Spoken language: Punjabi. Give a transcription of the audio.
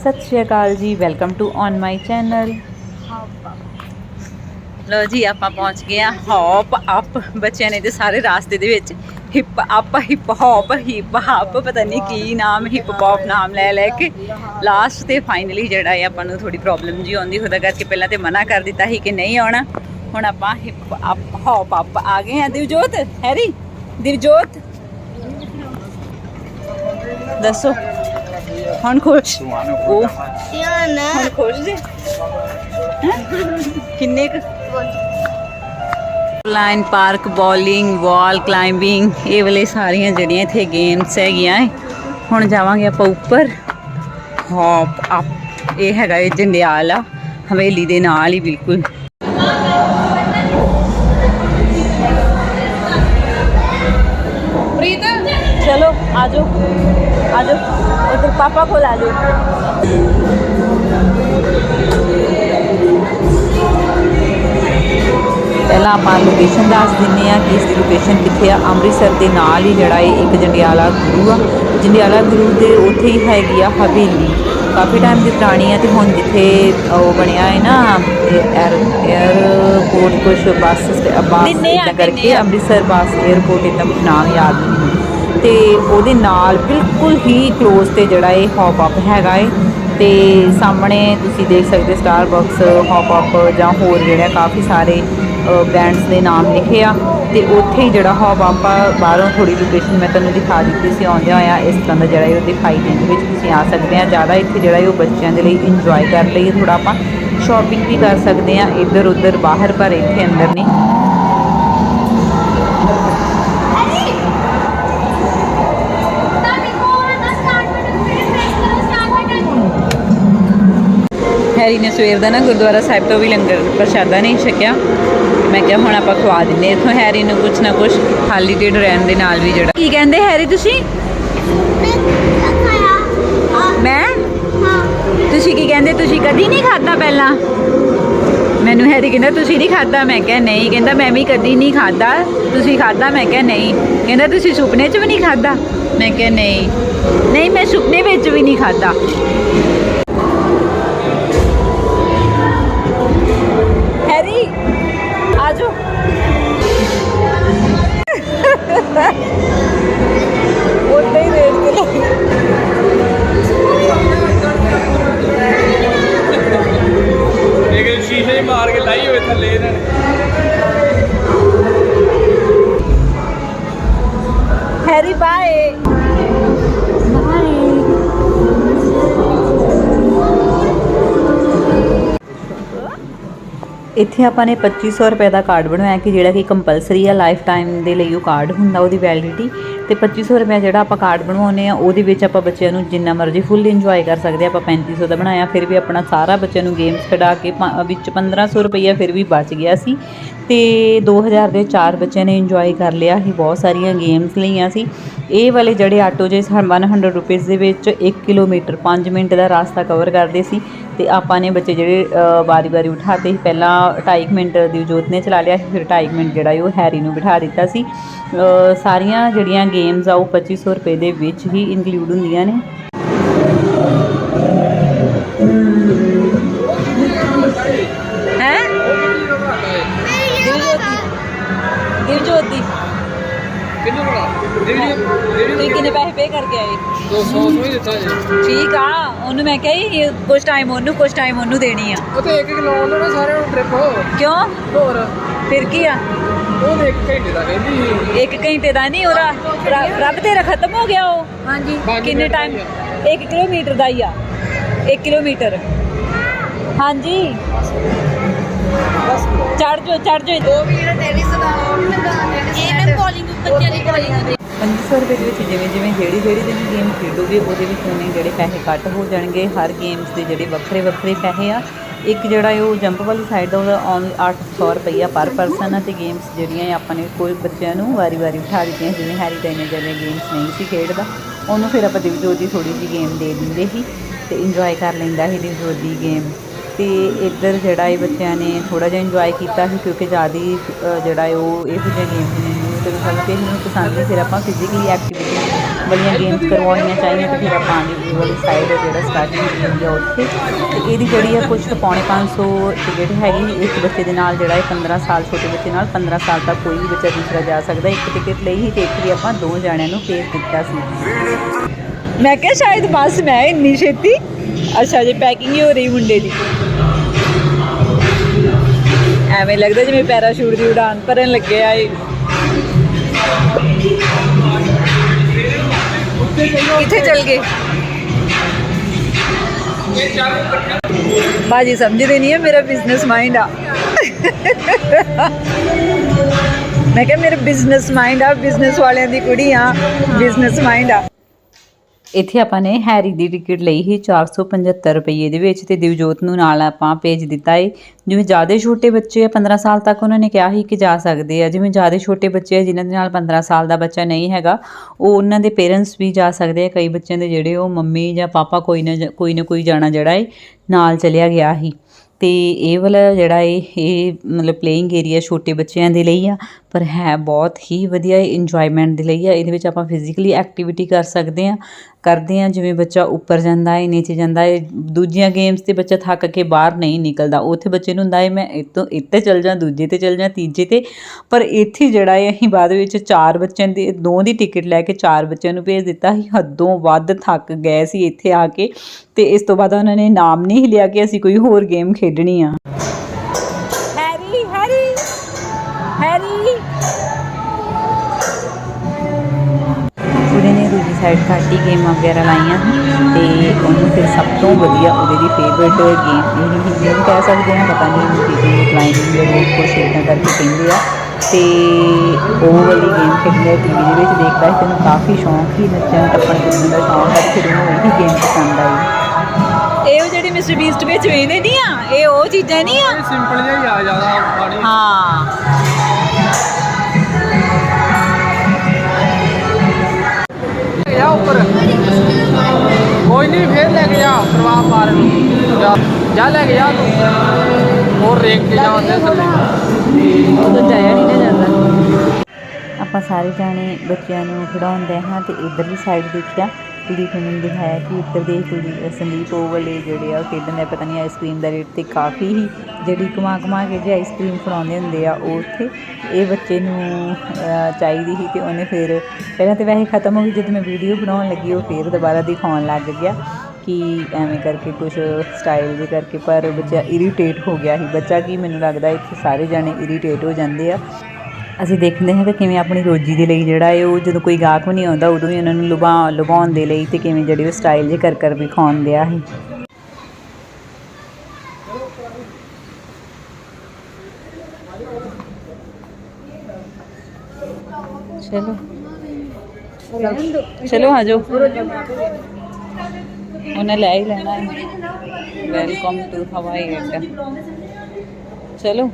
ਸਤਿ ਸ਼੍ਰੀ ਅਕਾਲ ਜੀ welcome to on my channel ਲੋ ਜੀ, ਆਪਾਂ ਪਹੁੰਚ ਗਏ ਆ ਹੌਪ ਅਪ ਬੱਚਿਆਂ ਨੇ ਤੇ ਸਾਰੇ ਰਾਸਤੇ ਦੇ ਵਿੱਚ hip up hip hop hip hop ਪਤਾ ਨਹੀਂ ਕੀ ਨਾਮ ਹਿਪ ਹੌਪ ਨਾਮ ਲੈ ਲੈ ਕੇ ਲਾਸਟ ਤੇ ਫਾਈਨਲੀ ਜਿਹੜਾ ਹੈ ਆਪਾਂ ਨੂੰ ਥੋੜੀ ਪ੍ਰੋਬਲਮ ਜੀ ਆਉਂਦੀ, ਉਹਦਾ ਕਰਕੇ ਪਹਿਲਾਂ ਤੇ ਮਨਾ ਕਰ ਦਿੱਤਾ ਸੀ ਕਿ ਨਹੀਂ ਆਉਣਾ। ਹੁਣ ਆਪਾਂ ਹਿਪ ਅਪ ਹੌਪ ਅਪ ਆ ਗਏ ਆ ਦਿਵਜੋਤ, ਹੈਰੀ, ਦਿਵਜੋਤ। ਦੱਸੋ। ਹੁਣ ਖੁਸ਼? ਉਹ ਹੁਣ ਖੁਸ਼ ਜੀ? ਹੈਂ? ਕਿੰਨੇ ਕੁ? Line park bowling wall climbing ਇਹ ਵਾਲੇ ਸਾਰੀਆਂ ਜਿਹੜੀਆਂ ਇੱਥੇ ਗੇਮਸ ਹੈਗੀਆਂ ਹੁਣ ਜਾਵਾਂਗੇ ਆਪਾਂ ਉੱਪਰ। ਹੌਪ ਅਪ ਇਹ ਹੈਗਾ ਇਹ ਜੰਡਿਆਲ ਆ ਹਵੇਲੀ ਦੇ ਨਾਲ ਹੀ ਬਿਲਕੁਲ। पापा को ला लो ਪਹਿਲਾਂ ਆਪਾਂ ਲੋਕੇਸ਼ਨ ਦੱਸ ਦਿੰਨੇ ਆ ਕਿ ਇਸ ਲੋਕੇਸ਼ਨ ਕਿੱਥੇ ਆ। ਅੰਮ੍ਰਿਤਸਰ ਦੇ ਨਾਲ ਹੀ ਜਿਹੜਾ ਇਹ ਇੱਕ ਜੰਡਿਆਲਾ ਗੁਰੂ ਆ। ਜੰਡਿਆਲਾ ਗੁਰੂ ਦੇ ਉੱਥੇ ਹੀ ਹੈਗੀ ਆ ਹਵੇਲੀ। ਕਾਫੀ ਟਾਈਮ ਦੀ ਪੁਰਾਣੀ ਆ ਤੇ ਹੁਣ ਜਿੱਥੇ ਉਹ ਬਣਿਆ ਹੈ ਨਾ 에어ਪੋਰਟ ਕੁਛ ਬੱਸ ਸਟੇ ਬੱਸ ਕਰਕੇ ਅੰਮ੍ਰਿਤਸਰ ਬੱਸ 에어ਪੋਰਟ ਇਤਨਾ ਨਾਮ ਯਾਦ ਨਹੀਂ ਤੇ ਉਹਦੇ ਨਾਲ ਬਿਲਕੁਲ ਹੀ ক্লোਜ਼ ਤੇ ਜਿਹੜਾ ਇਹ ਹੌਪ ਅਪ ਹੈਗਾ ਏ। ਤੇ ਸਾਹਮਣੇ ਤੁਸੀਂ ਦੇਖ ਸਕਦੇ ਸਟਾਰਬਕਸ ਹੌਪ ਅਪ ਜਾਂ ਹੋਰ ਜਿਹੜਾ ਕਾਫੀ ਸਾਰੇ ਬ੍ਰਾਂਡਸ ਦੇ ਨਾਮ ਲਿਖੇ ਆ। ਤੇ ਉੱਥੇ ਹੀ ਜਿਹੜਾ ਹੌਪ ਅਪ ਆ, ਬਾਹਰੋਂ ਥੋੜੀ ਲੋਕੇਸ਼ਨ ਮੈਂ ਤੁਹਾਨੂੰ ਦਿਖਾ ਦਿੱਤੀ ਸੀ, ਆਉਂਦਿਆਂ ਹੋਇਆ ਇਸ ਤਰ੍ਹਾਂ ਦਾ ਜਿਹੜਾ ਇਹ ਉਹ ਦਿਖਾਈ ਦੇਣ ਦੇ ਵਿੱਚ ਤੁਸੀਂ ਆ ਸਕਦੇ ਆ। ਜ਼ਿਆਦਾ ਇੱਥੇ ਜਿਹੜਾ ਉਹ ਬੱਚਿਆਂ ਦੇ ਲਈ ਇੰਜੋਏ ਕਰ ਲਈ ਥੋੜਾ ਆਪਾਂ ਸ਼ਾਪਿੰਗ ਵੀ ਕਰ ਸਕਦੇ ਆ। ਇੱਧਰ ਉੱਧਰ ਬਾਹਰ ਪਰ ਇੱਥੇ ਅੰਦਰ ਨਹੀਂ ਹੈਰੀ ਨੇ ਸਵੇਰ ਦਾ ਨਾ ਗੁਰਦੁਆਰਾ ਸਾਹਿਬ ਤੋਂ ਵੀ ਲੰਗਰ ਪ੍ਰਸ਼ਾਦਾ ਨਹੀਂ ਛਕਿਆ। ਮੈਂ ਕਿਹਾ ਹੁਣ ਆਪਾਂ ਖਵਾ ਦਿੰਦੇ ਹਾਂ। ਹੈਰੀ ਨੂੰ ਕੁਛ ਨਾ ਕੁਛ ਖਾਲੀ ਢਿੱਡ ਰਹਿਣ ਦੇ ਨਾਲ ਵੀ ਜਿਹੜਾ। ਕੀ ਕਹਿੰਦੇ ਹੈਰੀ ਤੁਸੀਂ? ਮੈਂ? ਤੁਸੀਂ ਕੀ ਕਹਿੰਦੇ? ਤੁਸੀਂ ਕਦੀ ਨਹੀਂ ਖਾਦਾ ਪਹਿਲਾਂ? ਮੈਨੂੰ ਹੈਰੀ ਕਹਿੰਦਾ, ਤੁਸੀਂ ਨਹੀਂ ਖਾਦਾ ਮੈਂ ਕਿਹਾ, ਨਹੀਂ। ਕਹਿੰਦਾ, ਮੈਂ ਵੀ ਕਦੀ ਨਹੀਂ ਖਾਦਾ ਤੁਸੀਂ ਖਾਦਾ ਮੈਂ ਕਿਹਾ, ਨਹੀਂ। ਕਹਿੰਦਾ, ਤੁਸੀਂ ਸੁਪਨੇ 'ਚ ਵੀ ਨਹੀਂ ਖਾਦਾ ਮੈਂ ਕਿਹਾ, ਨਹੀਂ। ਨਹੀਂ, ਮੈਂ ਸੁਪਨੇ ਵਿੱਚ ਵੀ ਨਹੀਂ ਖਾਦਾ ਇੱਥੇ ਆਪਾਂ ਨੇ 2500 ਰੁਪਏ ਦਾ ਕਾਰਡ ਬਣਵਾਇਆ ਕਿ ਜਿਹੜਾ ਕਿ ਕੰਪਲਸਰੀ ਆ ਲਾਈਫ ਟਾਈਮ ਦੇ ਲਈ ਉਹ ਕਾਰਡ ਹੁੰਦਾ, ਉਹਦੀ ਵੈਲਿਡਿਟੀ ਤੇ 2500 ਰੁਪਏ ਜਿਹੜਾ ਆਪਾਂ ਕਾਰਡ ਬਣਵਾਉਂਦੇ ਆ ਉਹਦੇ ਵਿੱਚ ਆਪਾਂ ਬੱਚਿਆਂ ਨੂੰ ਜਿੰਨਾ ਮਰਜ਼ੀ ਫੁੱਲ ਇੰਜੋਏ ਕਰ ਸਕਦੇ ਆ। ਆਪਾਂ 3500 ਦਾ ਬਣਾਇਆ, ਫਿਰ ਵੀ ਆਪਣਾ ਸਾਰਾ ਬੱਚਿਆਂ ਨੂੰ ਗੇਮਸ ਖਿਡਾ ਕੇ ਪ- ਵਿੱਚ 1500 ਰੁਪਈਆ ਫਿਰ ਵੀ ਬਚ ਗਿਆ ਸੀ। ਤੇ 2000 ਦੇ ਚਾਰ ਬੱਚਿਆਂ ਨੇ ਇੰਜੋਏ ਕਰ ਲਿਆ ਸੀ ਬਹੁਤ ਸਾਰੀਆਂ ਗੇਮਸ ਲਈਆਂ ਸੀ। ਇਹ ਵਾਲੇ ਜਿਹੜੇ ਆਟੋ ਜੇ 100 ਰੁਪਏ ਦੇ ਵਿੱਚ 1 ਕਿਲੋਮੀਟਰ 5 ਮਿੰਟ ਦਾ ਰਸਤਾ ਕਵਰ ਕਰਦੇ ਸੀ। ਤੇ ਆਪਾਂ ਨੇ ਬੱਚੇ ਜਿਹੜੇ ਵਾਰੀ-ਵਾਰੀ ਉਠਾਤੇ ਸੀ, ਪਹਿਲਾਂ 2.5 ਮਿੰਟ ਦਿਵਜੋਤ ਨੇ ਚਲਾ ਲਿਆ ਸੀ, ਫਿਰ 2.5 ਮਿੰਟ ਜਿਹੜਾ ਉਹ ਹੈਰੀ ਨੂੰ ਬਿਠਾ ਦਿੱਤਾ ਸੀ। ਸਾਰੀਆਂ ਜਿਹੜੀਆਂ ਗੇਮਸ ਆ, ਉਹ 2500 ਰੁਪਏ ਦੇ ਵਿੱਚ ਹੀ ਇਨਕਲੂਡ ਹੁੰਦੀਆਂ ਨੇ। ਤੁਸੀਂ ਕਿੰਨੇ ਪੈਸੇ ਪੇ ਕਰਕੇ ਆਏ? 200 ਸੌ ਹੀ ਦਿੱਤਾ ਜੀ। ਠੀਕ ਆ ਉਹਨੂੰ ਮੈਂ ਕਿਹਾ ਸੀ ਕੁਝ ਟਾਈਮ ਉਹਨੂੰ ਕੁਝ ਟਾਈਮ ਉਹਨੂੰ ਦੇਣੀ ਆ। ਉਹ ਤੇ ਇੱਕ ਇੱਕ ਲਾਉਣ ਦੋ ਨਾ ਸਾਰਿਆਂ ਨੂੰ ਟ੍ਰਿਪ ਕਿਉਂ? ਹੋਰ। ਫਿਰ ਕੀ ਆ? ਉਹ ਤੇ ਇੱਕ ਘੰਟੇ ਦਾ ਕਹਿੰਦੀ ਸੀ। ਇੱਕ ਘੰਟੇ ਦਾ ਨਹੀਂ ਉਹਦਾ ਰ- ਰੱਬ ਤੇਰਾ ਖਤਮ ਹੋ ਗਿਆ ਉਹ। ਹਾਂਜੀ। ਪੰਜ ਕਿੰਨੇ ਮਿੰਟ ਦਾ ਟਾਈਮ ਹੀ 1 ਕਿਲੋਮੀਟਰ ਦਾ ਹੀ ਆ। 1 ਕਿਲੋਮੀਟਰ। ਹਾਂਜੀ। ਚੜ ਜੋ ਚੜ ਜੋ ਇਹ ਮੈਂ ਕਾਲਿੰਗ ਬੱਚਿਆਂ ਦੀ ਕਾਲਿੰਗ ਦੇ 500 ਰੁਪਏ ਦੇ ਵਿੱਚ ਜਿਵੇਂ ਜਿਵੇਂ ਜਿਹੜੀ ਜਿਹੜੀ ਤੁਸੀਂ ਗੇਮ ਖੇਡੋਗੇ ਉਹਦੇ ਵਿੱਚ ਉਹਨੇ ਜਿਹੜੇ ਪੈਸੇ ਕੱਟ ਹੋ ਜਾਣਗੇ। ਹਰ ਗੇਮਸ ਦੇ ਜਿਹੜੇ ਵੱਖਰੇ ਵੱਖਰੇ ਪੈਸੇ ਆ। ਇੱਕ ਜਿਹੜਾ ਇਹ ਉਹ ਜੰਪ ਵਾਲੀ ਸਾਈਡ ਦਾ ਉਹਦਾ ਔਨ 800 ਰੁਪਈਆ ਪਰ ਪਰਸਨ ਆ ਤੇ ਗੇਮਸ ਜਿਹੜੀਆਂ ਆਪਾਂ ਨੇ ਕੋਈ ਬੱਚਿਆਂ ਨੂੰ ਵਾਰੀ-ਵਾਰੀ ਉਠਾ ਦਿੱਤੀਆਂ ਜਿਵੇਂ ਹੈਰੀ ਟਾਈਨਰ ਜਿਹੜੇ ਗੇਮਸ ਨਹੀਂ ਸੀ ਖੇਡਦਾ ਉਹਨੂੰ ਫਿਰ ਆਪਾਂ ਦਿਵਜੋਤ ਦੀ ਥੋੜੀ ਜਿਹੀ ਗੇਮ ਦੇ ਦਿੰਦੇ ਸੀ ਤੇ ਇੰਜੋਏ ਕਰ ਲੈਂਦਾ ਸੀ ਦਿਵਜੋਤ ਦੀ ਗੇਮ ਤੇ ਇੱਧਰ ਜਿਹੜਾ ਇਹ ਬੱਚਿਆਂ ਨੇ ਥੋੜਾ ਜਿਹਾ ਇੰਜੋਏ ਕੀਤਾ ਸੀ ਕਿਉਂਕਿ ਜ਼ਿਆਦਾ ਅ, ਜਿਹੜਾ ਹੈ ਉਹ ਇਹੋ ਜਿਹੇ ਗੇਮ ਨੇ ਤੇ ਸਾਨੂੰ ਕਿਸੇ ਨੂੰ ਪਸੰਦ ਨਹੀਂ, ਫਿਰ ਆਪਾਂ ਫਿਜ਼ੀਕਲੀ ਐਕਟੀਵਿਟੀ ਵਾਲੀਆਂ ਗੇਮਸ ਕਰਵਾਉਣੀਆਂ ਚਾਹੀਦੀਆਂ ਤੇ ਫਿਰ ਆਪਾਂ ਆਗੇ ਵਾਲੀ ਸਾਈਡ ਜਿਹੜਾ ਸਟਾਰਟਿੰਗ ਕੀਤੀ ਆ ਉੱਥੇ। ਤੇ ਇਹਦੀ ਜਿਹੜੀ ਆ ਕੁਛ ਕੁ ਪੌਣੇ 500 ਟਿਕਟ ਹੈਗੀ ਇੱਕ ਬੱਚੇ ਦੇ ਨਾਲ ਜਿਹੜਾ ਹੈ 15 ਸਾਲ ਛੋਟੇ ਬੱਚੇ ਨਾਲ 15 ਸਾਲ ਤੱਕ ਕੋਈ ਵੀ ਬੱਚਾ ਦੂਸਰਾ ਜਾ ਸਕਦਾ। ਇੱਕ ਟਿਕਟ ਲਈ ਹੀ ਤੇ ਵੀ ਆਪਾਂ ਦੋ ਜਣਿਆਂ ਨੂੰ ਭੇਜ ਦਿੱਤਾ ਸੀ। ਮੈਂ ਕਿਹਾ ਸ਼ਾਇਦ ਬਸ ਮੈਂ ਇੰਨੀ ਛੇਤੀ। ਅੱਛਾ, ਜੀ ਪੈਕਿੰਗ ਹੀ ਹੋ ਰਹੀ ਮੁੰਡੇ ਦੀ। ਐਵੇਂ ਲੱਗਦਾ ਜਿਵੇਂ ਪੈਰਾਸ਼ੂਟ ਦੀ ਉਡਾਨ ਭਰਨ ਲੱਗੇ ਆ ਇਹ। ਕਿੱਥੇ ਚਲ ਗਏ। ਬਾਜੀ ਸਮਝਦੇ ਨਹੀਂ ਹੈ ਮੇਰਾ ਬਿਜ਼ਨਸ ਮਾਈਂਡ ਆ। ਮੈਂ ਕਿਹਾ, ਮੇਰਾ ਬਿਜ਼ਨਸ ਮਾਈਂਡ ਆ ਬਿਜ਼ਨਸ ਵਾਲਿਆਂ ਦੀ ਕੁੜੀ ਆ ਬਿਜ਼ਨਸ ਮਾਈਂਡ ਆ। ਇੱਥੇ ਆਪਾਂ ਨੇ ਹੈਰੀ ਦੀ ਟਿਕਟ ਲਈ ਹੀ 475 ਰੁਪਏ ਦੇ ਵਿੱਚ ਤੇ ਦਿਵਜੋਤ ਨੂੰ ਨਾਲ ਆਪਾਂ ਭੇਜ ਦਿੱਤਾ ਏ। ਜਿਵੇਂ ਜ਼ਿਆਦਾ ਛੋਟੇ ਬੱਚੇ ਆ 15 ਸਾਲ ਤੱਕ ਉਹਨਾਂ ਨੇ ਕਿਹਾ ਸੀ ਕਿ ਜਾ ਸਕਦੇ ਆ। ਜਿਵੇਂ ਜ਼ਿਆਦਾ ਛੋਟੇ ਬੱਚੇ ਆ, ਜਿਨ੍ਹਾਂ ਦੇ ਨਾਲ 15 ਸਾਲ ਦਾ ਬੱਚਾ ਨਹੀਂ ਹੈਗਾ, ਉਹ ਉਹਨਾਂ ਦੇ ਪੇਰੈਂਟਸ ਵੀ ਜਾ ਸਕਦੇ ਆ। ਕਈ ਬੱਚਿਆਂ ਦੇ ਜਿਹੜੇ ਉਹ ਮੰਮੀ ਜਾਂ ਪਾਪਾ ਕੋਈ ਨਾ ਜ- ਕੋਈ ਨਾ ਕੋਈ ਜਾਣਾ ਜਿਹੜਾ ਏ, ਨਾਲ ਚਲਿਆ ਗਿਆ ਸੀ। ਤੇ ਇਹ ਵਾਲਾ ਜਿਹੜਾ ਏ, ਇਹ ਮਤਲਬ ਪਲੇਇੰਗ ਏਰੀਆ ਛੋਟੇ ਬੱਚਿਆਂ ਦੇ ਲਈ ਆ। ਪਰ ਹੈ ਬਹੁਤ ਹੀ ਵਧੀਆ ਇੰਜੋਇਮੈਂਟ ਦੇ ਲਈ ਆ। ਇਹਦੇ ਵਿੱਚ ਆਪਾਂ ਫਿਜ਼ੀਕਲੀ ਐਕਟੀਵਿਟੀ ਕਰ ਸਕਦੇ ਆ ਕਰਦੇ ਆ ਜਿਵੇਂ ਬੱਚਾ ਉੱਪਰ ਜਾਂਦਾ ਹੈ, ਨੀਚੇ ਜਾਂਦਾ ਹੈ, ਦੂਜੀਆਂ ਗੇਮਸ ਤੇ ਬੱਚਾ ਥੱਕ ਕੇ ਬਾਹਰ ਨਹੀਂ ਨਿਕਲਦਾ। ਉੱਥੇ ਬੱਚੇ ਨੂੰ ਹੁੰਦਾ ਹੈ, ਮੈਂ ਇੱਥੋਂ ਇੱਥੇ ਚੱਲ ਜਾਂ, ਦੂਜੇ ਤੇ ਚੱਲ ਜਾਂ, ਤੀਜੇ ਤੇ। ਪਰ ਇੱਥੇ ਜਿਹੜਾ ਹੈ, ਅਸੀਂ ਬਾਅਦ ਵਿੱਚ ਚਾਰ ਬੱਚਿਆਂ ਦੀ, ਦੋ ਦੀ ਟਿਕਟ ਲੈ ਕੇ ਚਾਰ ਬੱਚਿਆਂ ਨੂੰ ਭੇਜ ਦਿੱਤਾ। ਸੀ ਹੱਦੋਂ ਵੱਧ ਥੱਕ ਗਏ ਸੀ ਇੱਥੇ ਆ ਕੇ ਤੇ ਇਸ ਤੋਂ ਬਾਅਦ ਉਹਨਾਂ ਨੇ ਨਾਮ ਨਹੀਂ ਲਿਆ ਕਿ ਅਸੀਂ ਕੋਈ ਹੋਰ ਗੇਮ ਖੇਡਣੀ ਆ। ਸਾਈਡ ਕਾਟੀ ਗੇਮਾਂ ਵਗੈਰਾ ਲਾਈਆਂ ਤੇ ਉਹਨੂੰ ਫਿਰ ਸਭ ਤੋਂ ਵਧੀਆ ਉਹਦੇ ਦੀ ਫੇਵਰਟ ਗੇਮ ਇਹ ਹਿੰਦੀ ਨੂੰ ਕਹਿ ਸਕਦੇ ਹਾਂ ਪਤਾ ਨਹੀਂ ਉਹਨੂੰ ਕੀ ਗੇਮ ਕਲਾਈਂਗ ਜਾਂ ਬਹੁਤ ਕੁਛ ਇਦਾਂ ਕਰਕੇ ਕਹਿੰਦੇ ਆ। ਤੇ ਉਹ ਵਾਲੀ ਗੇਮ ਖੇਡਦਾ ਟੀਵੀ ਦੇ ਵਿੱਚ ਦੇਖਦਾ ਸੀ ਤੈਨੂੰ ਕਾਫੀ ਸ਼ੌਂਕ ਸੀ ਨੱਚਣ ਟੱਪਣ ਕੁੱਦਣ ਦਾ ਸ਼ੌਂਕ ਹੈ ਫਿਰ ਉਹਨੂੰ ਉਹੀ ਗੇਮ ਪਸੰਦ ਆਈ। ਇਹ ਉਹ ਜਿਹੜੀ ਮਿਸਟਰ ਬੀਸਟ ਵਿੱਚ ਵੇਖਦੇ ਨਹੀਂ ਆ? ਇਹ ਉਹ ਚੀਜ਼ਾਂ ਨਹੀਂ ਆ? ਸਿੰਪਲ ਜਿਹਾ ਹੀ ਆ ਜ਼ਿਆਦਾ ਹਾਂ। ਜਾ ਉੱਪਰ। ਕੋਈ ਨਹੀਂ, ਫੇਰ ਲੈ ਕੇ ਜਾ ਪ੍ਰਵਾਹ ਮਾਰ ਜਾ ਜਾ ਲੈ ਕੇ ਜਾ ਤੂੰ। ਹੋਰ ਰੇਕ ਕੇ ਜਾ ਉਹਦੇ ਥੱਲੇ। ਉਦੋਂ ਜਾਇਆ ਨਹੀਂ ਜਾਂਦਾ। ਆਪਾਂ ਸਾਰੇ ਜਾਣੇ ਬੱਚਿਆਂ ਨੂੰ ਖਿਡਾਉਂਦੇ ਹਾਂ ਤੇ ਇਧਰਲੀ ਸਾਈਡ ਦੇਖਿਆ। ਕੁਲਦੀਪ ਨੇ ਮੈਨੂੰ ਦਿਖਾਇਆ ਕਿ ਇੱਧਰ ਦੇ ਕੁੜੀ ਸੰਦੀਪ ਉਹ ਵਾਲੇ ਜਿਹੜੇ ਆ, ਉਹ ਖੇਡਣ ਦਾ ਪਤਾ ਨਹੀਂ ਆਈਸਕ੍ਰੀਮ ਦਾ ਰੇਟ ਤੇ ਕਾਫੀ ਹੀ ਜਿਹੜੀ ਕਮਾ ਕਮਾ ਕੇ ਜੇ ਆਈਸਕ੍ਰੀਮ ਫੜਾਉਂਦੇ ਹੁੰਦੇ ਆ, ਉਹ ਉੱਥੇ ਇਹ ਬੱਚੇ ਨੂੰ ਚਾਹੀਦੀ ਸੀ ਤੇ ਉਹਨੇ ਫਿਰ ਪਹਿਲਾਂ ਤੇ ਵੈਸੇ ਖਤਮ ਹੋ ਗਈ। ਜਦੋਂ ਮੈਂ ਵੀਡੀਓ ਬਣਾਉਣ ਲੱਗੀ, ਉਹ ਫਿਰ ਦੁਬਾਰਾ ਦਿਖਾਉਣ ਲੱਗ ਗਿਆ ਕਿ ਐਵੇਂ ਕਰਕੇ ਕੁਝ ਸਟਾਈਲ ਦੇ ਕਰਕੇ, ਪਰ ਬੱਚਾ ਇਰੀਟੇਟ ਹੋ ਗਿਆ ਸੀ। ਬੱਚਾ ਕੀ ਮੈਨੂੰ ਲੱਗਦਾ, ਇੱਥੇ ਸਾਰੇ ਜਾਣੇ ਇਰੀਟੇਟ ਹੋ ਜਾਂਦੇ ਆ। ਅਸੀਂ ਦੇਖਦੇ ਹਾਂ ਕਿ ਕਿਵੇਂ ਆਪਣੀ ਰੋਜੀ ਦੇ ਲਈ ਜਿਹੜਾ ਹੈ ਉਹ ਜਦੋਂ ਕੋਈ ਗਾਹਕ ਵੀ ਨਹੀਂ ਆਉਂਦਾ, ਉਦੋਂ ਵੀ ਉਹਨਾਂ ਨੂੰ ਲੁਭਾ, ਲੁਭਾਉਣ ਦੇ ਲਈ ਤੇ ਕਿਵੇਂ ਜਿਹੜੇ ਉਹ ਸਟਾਈਲ ਜੇ ਕਰ ਕਰ ਵੀ ਦਿਆ ਸੀ ਚਲੋ। ਚਲੋ ਆ ਜਾਓ। ਉਹਨੇ ਲੈ ਹੀ ਲੈਣਾ ਹੈ। ਵੈਲਕਮ ਟੂ ਹਵਾਈ ਅੱਡਾ ਚਲੋ।